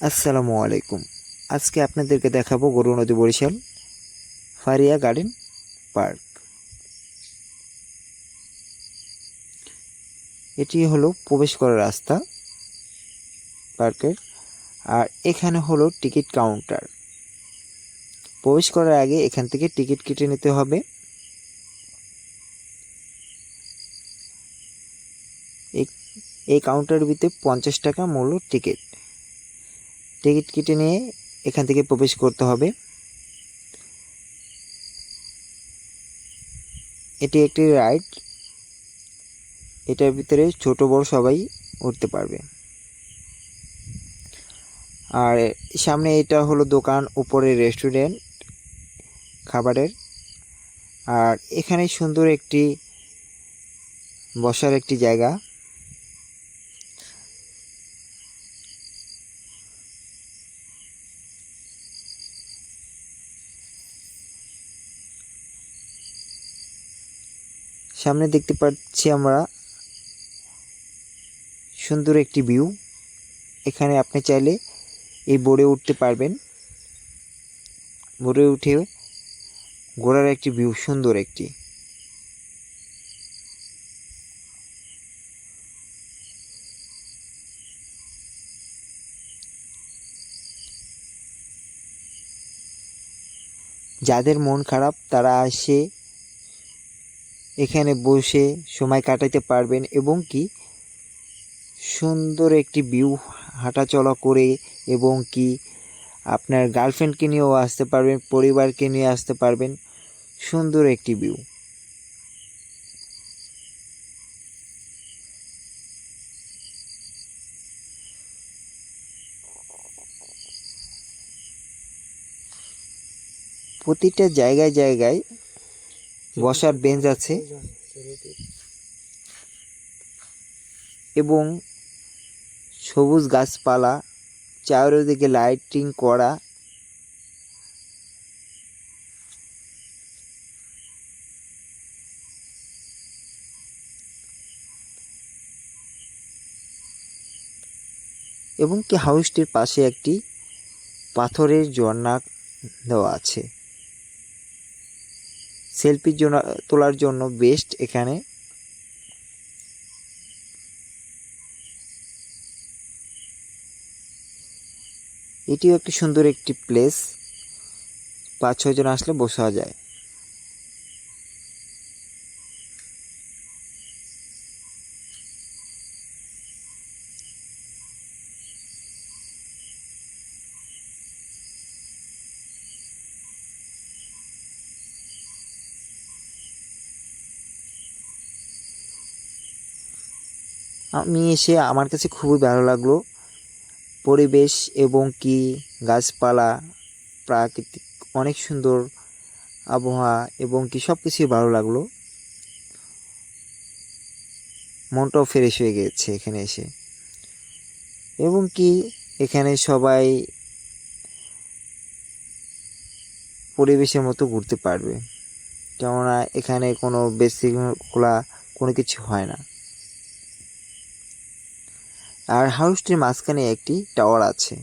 আসসালামু আলাইকুম। আজকে আপনাদেরকে দেখাবো গরু নদী বরিশাল, ফারিয়া গার্ডেন পার্ক। এটি হলো প্রবেশ করার রাস্তা পার্কের, আর এখানে হলো টিকিট কাউন্টার। প্রবেশ করার আগে এখান থেকে টিকিট কেটে নিতে হবে। এই- কাউন্টারের ভিতরে পঞ্চাশ টাকা মূল্য টিকিট। টিকিট কেটে নিয়ে এখান থেকে প্রবেশ করতে হবে। এটি একটি রাইড। এটার ভিতরে ছোট বড় সবাই উঠতে পারবে। আর সামনে এটা হলো দোকান, উপরে রেস্টুরেন্ট, খাবারের। আর এখানে সুন্দর একটি বসার একটি জায়গা। সামনে দেখতে পাচ্ছি আমরা সুন্দর একটি ভিউ এখানে আপনি চাইলে এই বোর্ডে উঠতে পারবেন। বোর্ডে উঠে ঘোড়ার একটি ভিউ সুন্দর একটি। যাদের মন খারাপ, তারা আসে এখানে বসে সময় কাটাতে পারবেন এবং কি সুন্দর একটি ভিউ হাঁটাচলা করে এবং কি আপনার গার্লফ্রেন্ডকে নিয়েও আসতে পারবেন, পরিবারকে নিয়ে আসতে পারবেন। সুন্দর একটি ভিউ প্রতিটা জায়গায় জায়গায় বসার বেঞ্চ আছে। এবং সবুজ গাছপালা, চারিদিকে লাইটিং করা। এবং কি হাউসটির পাশে একটি পাথরের ঝর্ণা দেওয়া আছে। সেলফির জন্য, তোলার জন্য বেস্ট এখানে। এটিও একটি সুন্দর একটি প্লেস পাঁচ ছজন আসলে বসা যায়। আমি এসে আমার কাছে খুবই ভালো লাগল। পরিবেশ এবং কি গাছপালা, প্রাকৃতিক অনেক সুন্দর আবহাওয়া এবং কি সব কিছুই ভালো লাগল। মনটাও ফ্রেশ হয়ে গেছে এখানে এসে। এবং কি এখানে সবাই পরিবেশের মতো ঘুরতে পারবে। কেননা এখানে কোনো বেশি খোলা কোনো কিছু হয় না। আর হাউসটির মাঝখানে একটি টাওয়ার আছে।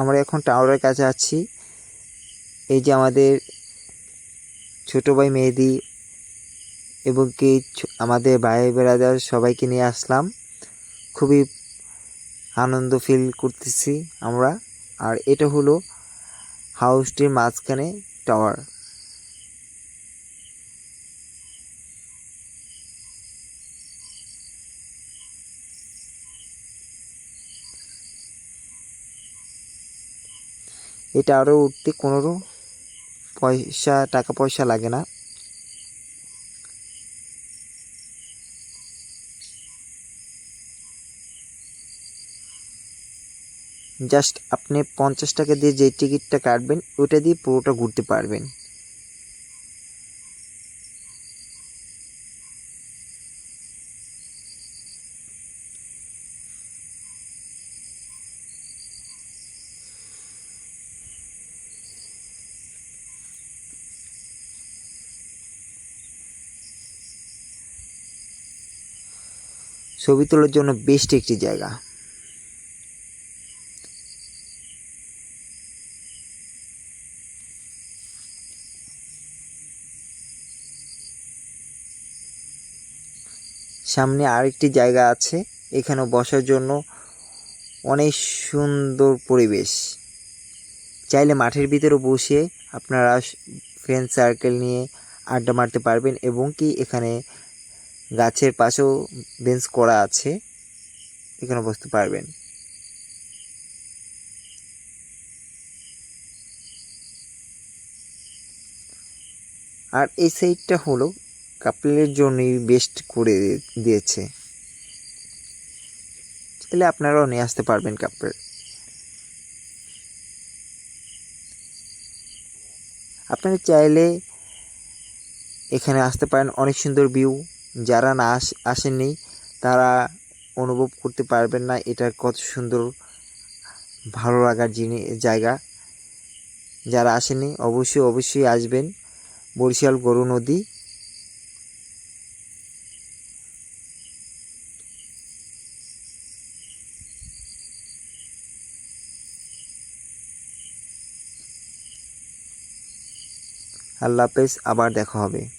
আমরা এখন টাওয়ারের কাছে আছি। এই যে আমাদের ছোট ভাই মেহেদি এবং কি আমাদের ভাই বেড়াদার সবাইকে নিয়ে আসলাম। খুবই আনন্দ ফিল করতেছি আমরা। আর এটা হলো হাউসটির মাঝখানে টাওয়ার এটা আরও উঠতে কোনো পয়সা, টাকা পয়সা লাগে না। জাস্ট আপনি পঞ্চাশ টাকা দিয়ে যে টিকিটটা কাটবেন ওটা দিয়ে পুরোটা ঘুরতে পারবেন। ছবি তোলার জন্য বেস্ট একটি জায়গা। সামনে আরেকটি জায়গা আছে, এখানে বসার জন্য অনেক সুন্দর পরিবেশ। চাইলে মাঠের ভিতরে বসে আপনারা ফ্রেন্ড সার্কেল নিয়ে আড্ডা মারতে পারবেন এবং কি এখানে গাছের পাশেও বেঞ্চ করা আছে। এখানে বসতে পারবেন। আর এই সাইডটা হলো কাপলের জন্যই বেস্ট করে দিয়েছে। তাহলে আপনারাও নিয়ে আসতে পারবেন কাপড়। আপনারা চাইলে এখানে আসতে পারেন। অনেক সুন্দর ভিউ যারা না আস, আসেননি, তারা অনুভব করতে পারবেন না এটা কত সুন্দর, ভালো লাগার জিনিস জায়গা। যারা আসেনি অবশ্যই অবশ্যই আসবেন। বরিশাল গরু নদী। আল্লাহ হাফেজ, আবার দেখা হবে।